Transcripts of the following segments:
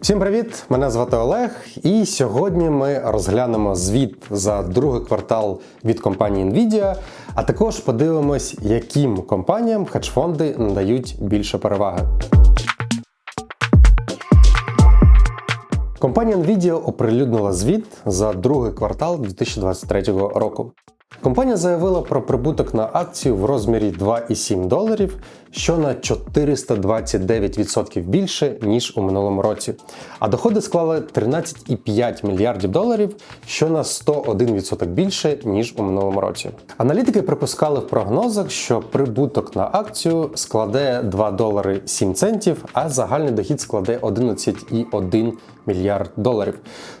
Всім привіт! Мене звати Олег, і сьогодні ми розглянемо звіт за другий квартал від компанії Nvidia, а також подивимось, яким компаніям хедж-фонди надають більше переваги. Компанія Nvidia оприлюднила звіт за другий квартал 2023 року. Компанія заявила про прибуток на акцію в розмірі 2,7 доларів, що на 429% більше ніж у минулому році. А доходи склали 13,5 мільярдів доларів, що на 101% більше ніж у минулому році. Аналітики припускали в прогнозах, що прибуток на акцію складе 2 долари 7 центів, а загальний дохід складе 11,1 мільярд доларів.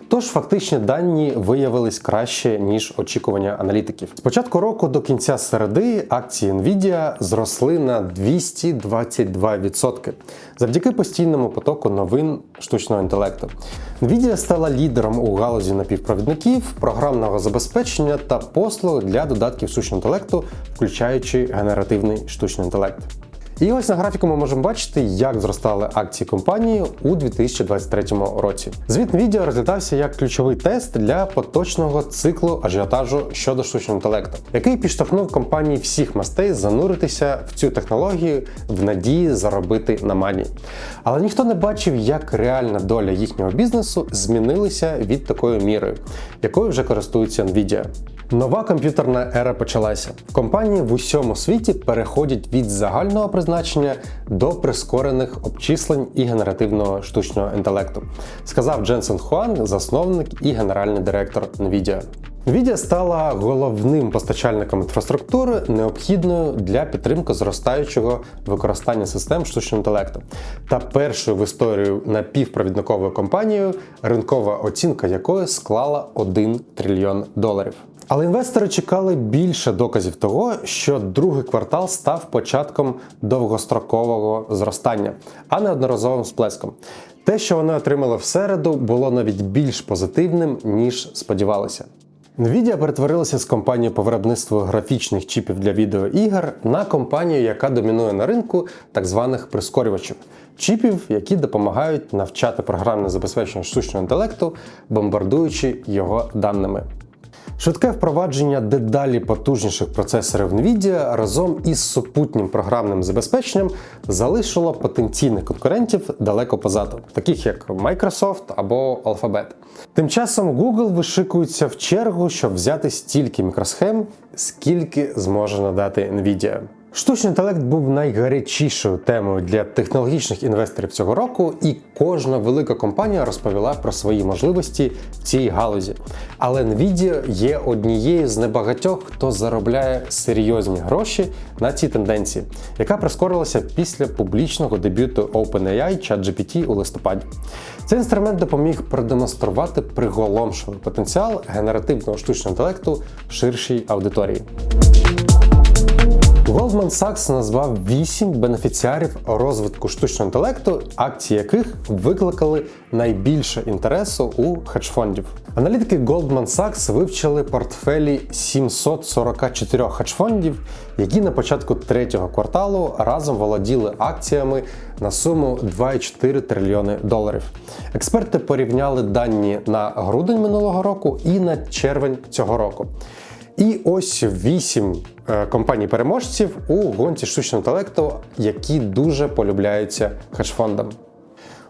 Тож фактичні дані виявились краще ніж очікування аналітиків. З початку року до кінця середи акції Nvidia зросли на 222% завдяки постійному потоку новин штучного інтелекту. Nvidia стала лідером у галузі напівпровідників, програмного забезпечення та послуг для додатків штучного інтелекту, включаючи генеративний штучний інтелект. І ось на графіку ми можемо бачити, як зростали акції компанії у 2023 році. Звіт Nvidia розглядався як ключовий тест для поточного циклу ажіотажу щодо штучного інтелекту, який підштовхнув компанії всіх мастей зануритися в цю технологію в надії заробити на мані. Але ніхто не бачив, як реальна доля їхнього бізнесу змінилася від такої міри, якою вже користується Nvidia. Нова комп'ютерна ера почалася. Компанії в усьому світі переходять від загального призначення до прискорених обчислень і генеративного штучного інтелекту, сказав Дженсен Хуан, засновник і генеральний директор Nvidia. Nvidia стала головним постачальником інфраструктури, необхідною для підтримки зростаючого використання систем штучного інтелекту, та першою в історії напівпровідниковою компанією, ринкова оцінка якої склала 1 трильйон доларів. Але інвестори чекали більше доказів того, що другий квартал став початком довгострокового зростання, а не одноразовим сплеском. Те, що вони отримали в середу, було навіть більш позитивним, ніж сподівалися. Nvidia перетворилася з компанії по виробництву графічних чіпів для відеоігр на компанію, яка домінує на ринку так званих прискорювачів, чіпів, які допомагають навчати програмне забезпечення штучного інтелекту, бомбардуючи його даними. Швидке впровадження дедалі потужніших процесорів Nvidia разом із супутнім програмним забезпеченням залишило потенційних конкурентів далеко позаду, таких як Microsoft або Alphabet. Тим часом Google вишикується в чергу, щоб взяти стільки мікросхем, скільки зможе надати Nvidia. Штучний інтелект був найгарячішою темою для технологічних інвесторів цього року, і кожна велика компанія розповіла про свої можливості в цій галузі. Але Nvidia є однією з небагатьох, хто заробляє серйозні гроші на цій тенденції, яка прискорилася після публічного дебюту OpenAI ChatGPT у листопаді. Цей інструмент допоміг продемонструвати приголомшливий потенціал генеративного штучного інтелекту ширшій аудиторії. Goldman Sachs назвав 8 бенефіціарів розвитку штучного інтелекту, акції яких викликали найбільше інтересу у хедж-фондів. Аналітики Goldman Sachs вивчили портфелі 744 хедж-фондів, які на початку третього кварталу разом володіли акціями на суму 2,4 трильйони доларів. Експерти порівняли дані на грудень минулого року і на червень цього року. І ось вісім е, компаній-переможців у гонці штучного інтелекту, які дуже полюбляються хедж-фондам.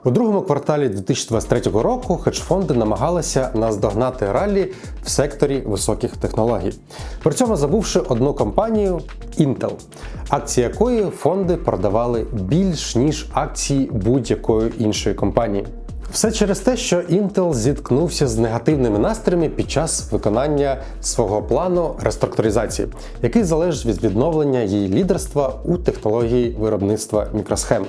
У другому кварталі 2023 року хедж-фонди намагалися наздогнати раллі в секторі високих технологій, при цьому забувши одну компанію Intel, акції якої фонди продавали більш ніж акції будь-якої іншої компанії. Все через те, що Intel зіткнувся з негативними настроями під час виконання свого плану реструктуризації, який залежить від відновлення її лідерства у технології виробництва мікросхем.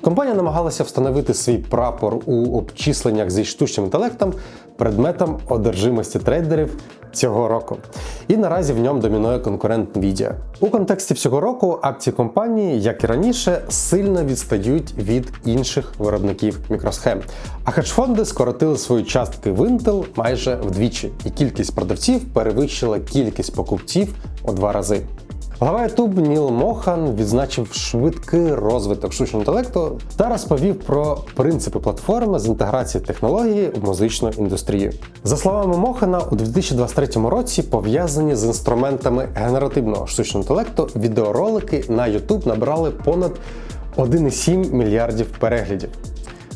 Компанія намагалася встановити свій прапор у обчисленнях зі штучним інтелектом предметом одержимості трейдерів цього року. І наразі в ньому домінує конкурент Nvidia. У контексті всього року акції компанії, як і раніше, сильно відстають від інших виробників мікросхем. А хедж-фонди скоротили свої частки в Intel майже вдвічі, і кількість продавців перевищила кількість покупців у два рази. Глава YouTube Ніл Мохан відзначив швидкий розвиток штучного інтелекту та розповів про принципи платформи з інтеграції технології в музичну індустрію. За словами Мохана, у 2023 році пов'язані з інструментами генеративного штучного інтелекту відеоролики на YouTube набрали понад 1,7 мільярдів переглядів.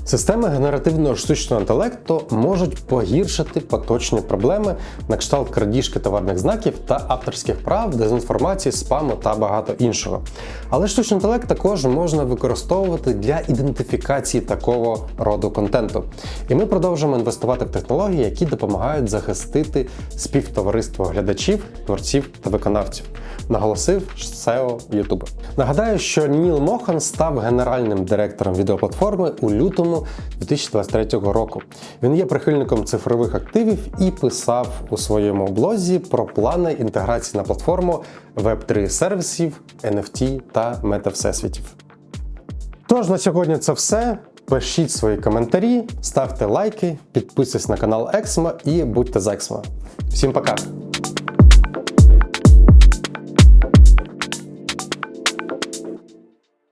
Системи генеративного штучного інтелекту можуть погіршити поточні проблеми на кшталт крадіжки товарних знаків та авторських прав, дезінформації, спаму та багато іншого. Але штучний інтелект також можна використовувати для ідентифікації такого роду контенту. І ми продовжуємо інвестувати в технології, які допомагають захистити співтовариство глядачів, творців та виконавців. Наголосив SEO YouTube. Нагадаю, що Ніл Мохан став генеральним директором відеоплатформи у лютому 2023 року. Він є прихильником цифрових активів і писав у своєму блозі про плани інтеграції на платформу Web3 сервісів, NFT та метавсесвітів. Тож на сьогодні це все. Пишіть свої коментарі, ставте лайки, підписуйтесь на канал Ексма і будьте з Ексма. Всім пока!